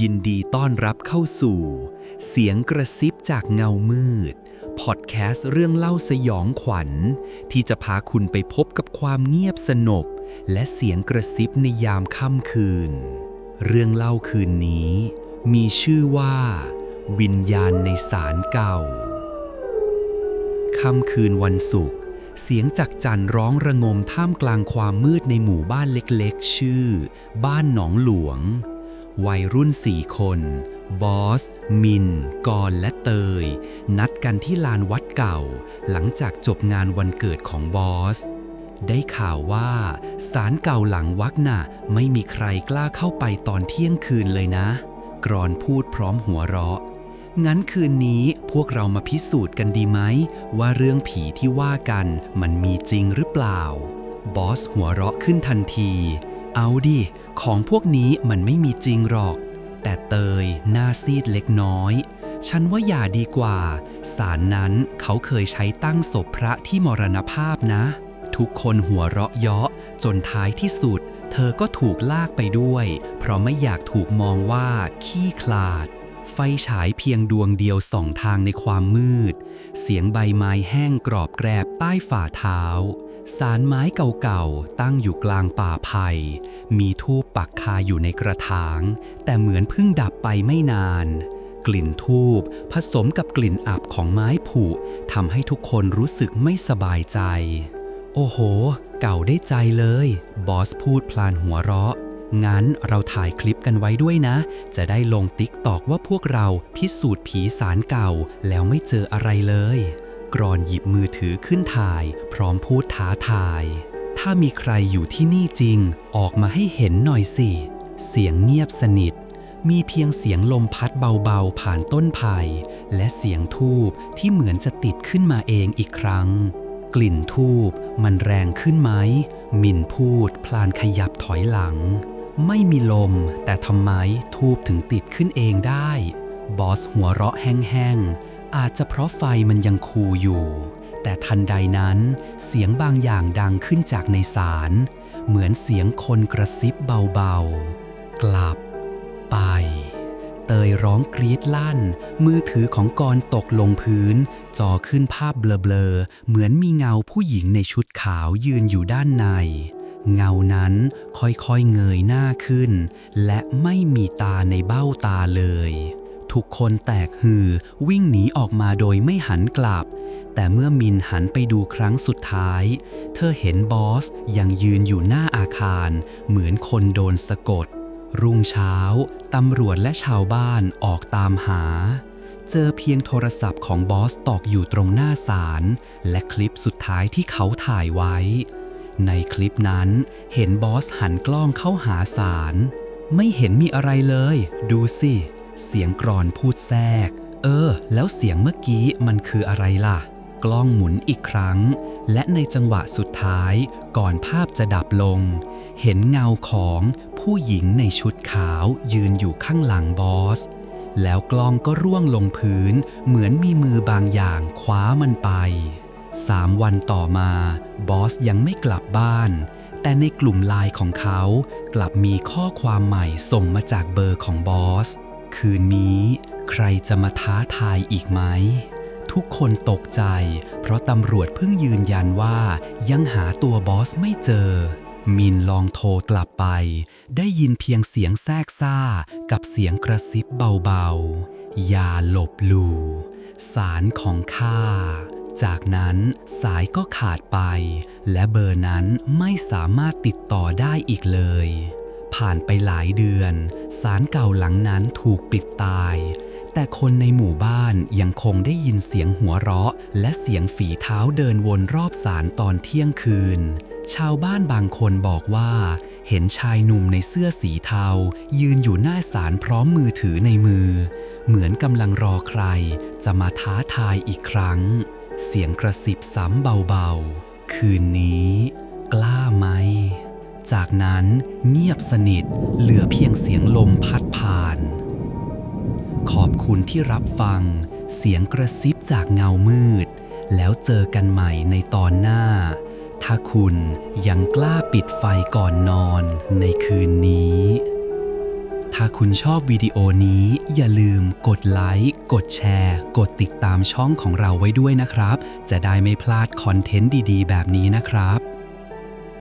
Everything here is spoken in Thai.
ยินดีต้อนรับเข้าสู่ เสียงกระซิบจากเงามืด พอดแคสต์เรื่องเล่าสยองขวัญ ที่จะพาคุณไปพบกับความเงียบสนบ และเสียงกระซิบในยามค่ำคืน เรื่องเล่าคืนนี้ มีชื่อว่า วิญญาณในศาลเก่า ค่ำคืนวันศุกร์เสียงจักจันร้องระงมท่ามกลางความมืดในหมู่บ้านเล็กๆ ชื่อ บ้านหนองหลวง วัยรุ่นสี่คน บอส มิน กรและเตย นัดกันที่ลานวัดเก่า หลังจากจบงานวันเกิดของบอส ได้ข่าวว่าศาลเก่าหลังวัดน่ะ ไม่มีใครกล้าเข้าไปตอนเที่ยงคืนเลยนะ กรอนพูดพร้อมหัวเราะ งั้นคืนนี้พวกเรามาพิสูจน์กันดีไหม ว่าเรื่องผีที่ว่ากันมันมีจริงหรือเปล่า บอสหัวเราะขึ้นทันที เอาดิ ของพวกนี้มันไม่มีจริงหรอก แต่เตยหน้าซีดเล็กน้อย ฉันว่าอย่าดีกว่า สารนั้นเขาเคยใช้ตั้งศพพระที่มรณภาพนะ ทุกคนหัวเราะเยาะจนท้ายที่สุด เธอก็ถูกลากไปด้วย เพราะไม่อยากถูกมองว่าขี้คลาด ไฟฉายเพียงดวงเดียวส่องทางในความมืด เสียงใบไม้แห้งกรอบแกรบใต้ฝ่าเท้า สารไม้เก่าๆ ตั้งอยู่กลางป่าไผ่มีทูบปักคาอยู่ในกระถาง แต่เหมือนเพิ่งดับไปไม่นาน กลิ่นทูบผสมกับกลิ่นอับของไม้ผุทำให้ทุกคนรู้สึกไม่สบายใจ โอ้โห เก่าได้ใจเลย บอสพูดพลานหัวเราะ งั้นเราถ่ายคลิปกันไว้ด้วยนะ จะได้ลงติ๊กตอกว่าพวกเราพิสูจน์ผีสารเก่าแล้วไม่เจออะไรเลย กรอนหยิบมือถือขึ้นถ่าย พร้อมพูดท้าทาย ถ้ามีใครอยู่ที่นี่จริง ออกมาให้เห็นหน่อยสิ เสียงเงียบสนิท มีเพียงเสียงลมพัดเบาๆผ่านต้นไผ่และเสียงทูบที่เหมือนจะติดขึ้นมาเองอีกครั้ง กลิ่นทูบมันแรงขึ้นไหม มินพูดพลานขยับถอยหลัง ไม่มีลม แต่ทำไมทูบถึงติดขึ้นเองได้ บอสหัวเราะแห้งๆ อาจจะเพราะไฟมันยังคูอยู่ แต่ทันใดนั้นเสียงบางอย่างดังขึ้นจากในศาลเหมือนเสียงคนกระซิบเบาๆ กลับไป เตยร้องกรีดลั่น มือถือของกรตกลงพื้น จอขึ้นภาพเบลอๆ เหมือนมีเงาผู้หญิงในชุดขาวยืนอยู่ด้านใน เงานั้นค่อยๆเงยหน้าขึ้น และไม่มีตาในเบ้าตาเลย ทุกคนแตกฮือ วิ่งหนีออกมาโดยไม่หันกลับ แต่เมื่อมินหันไปดูครั้งสุดท้าย เธอเห็นบอสยังยืนอยู่หน้าอาคาร เหมือนคนโดนสะกด รุ่งเช้า ตำรวจและชาวบ้านออกตามหา เจอเพียงโทรศัพท์ของบอสตอกอยู่ตรงหน้าศาลและคลิปสุดท้ายที่เขาถ่ายไว้ ในคลิปนั้นเห็นบอสหันกล้องเข้าหาศาลไม่เห็นมีอะไรเลย ดูสิ เสียงกรอนพูดแทรก เออ แล้วเสียงเมื่อกี้มันคืออะไรล่ะ กล้องหมุนอีกครั้ง และในจังหวะสุดท้ายก่อนภาพจะดับลง เห็นเงาของผู้หญิงในชุดขาวยืนอยู่ข้างหลังบอส แล้วกล้องก็ร่วงลงพื้น เหมือนมีมือบางอย่างคว้ามันไปสามวันต่อมาบอสยังไม่กลับบ้าน แต่ในกลุ่มไลน์ของเขา กลับมีข้อความใหม่ส่งมาจากเบอร์ของบอส คืนนี้ใครจะมาท้าทายอีกไหม ทุกคนตกใจ เพราะตำรวจเพิ่งยืนยันว่ายังหาตัวบอสไม่เจอ มินลองโทรกลับไป ได้ยินเพียงเสียงแทรกซ่า กับเสียงกระซิบเบาๆ อย่าหลบหลู่สารของข้าจากนั้นสายก็ขาดไป และเบอร์นั้นไม่สามารถติดต่อได้อีกเลย ผ่านไปหลายเดือน สารเก่าหลังนั้นถูกปิดตาย แต่คนในหมู่บ้านยังคงได้ยินเสียงหัวเราะ และเสียงฝีเท้าเดินวนรอบศาลตอนเที่ยงคืน ชาวบ้านบางคนบอกว่า เห็นชายหนุ่มในเสื้อสีเทา ยืนอยู่หน้าศาลพร้อมมือถือในมือ เหมือนกำลังรอใคร จะมาท้าทายอีกครั้ง เสียงกระซิบซ้ำเบาๆ คืนนี้ กล้าไหม จากนั้นเงียบสนิทเหลือเพียงเสียงลมพัดผ่าน ขอบคุณที่รับฟัง เสียงกระซิบจากเงามืด แล้วเจอกันใหม่ในตอนหน้า ถ้าคุณยังกล้าปิดไฟก่อนนอนในคืนนี้ ถ้าคุณชอบวิดีโอนี้ อย่าลืมกดไลค์ กดแชร์ กดติดตามช่องของเราไว้ด้วยนะครับ จะได้ไม่พลาดคอนเทนต์ดีๆ แบบนี้นะครับ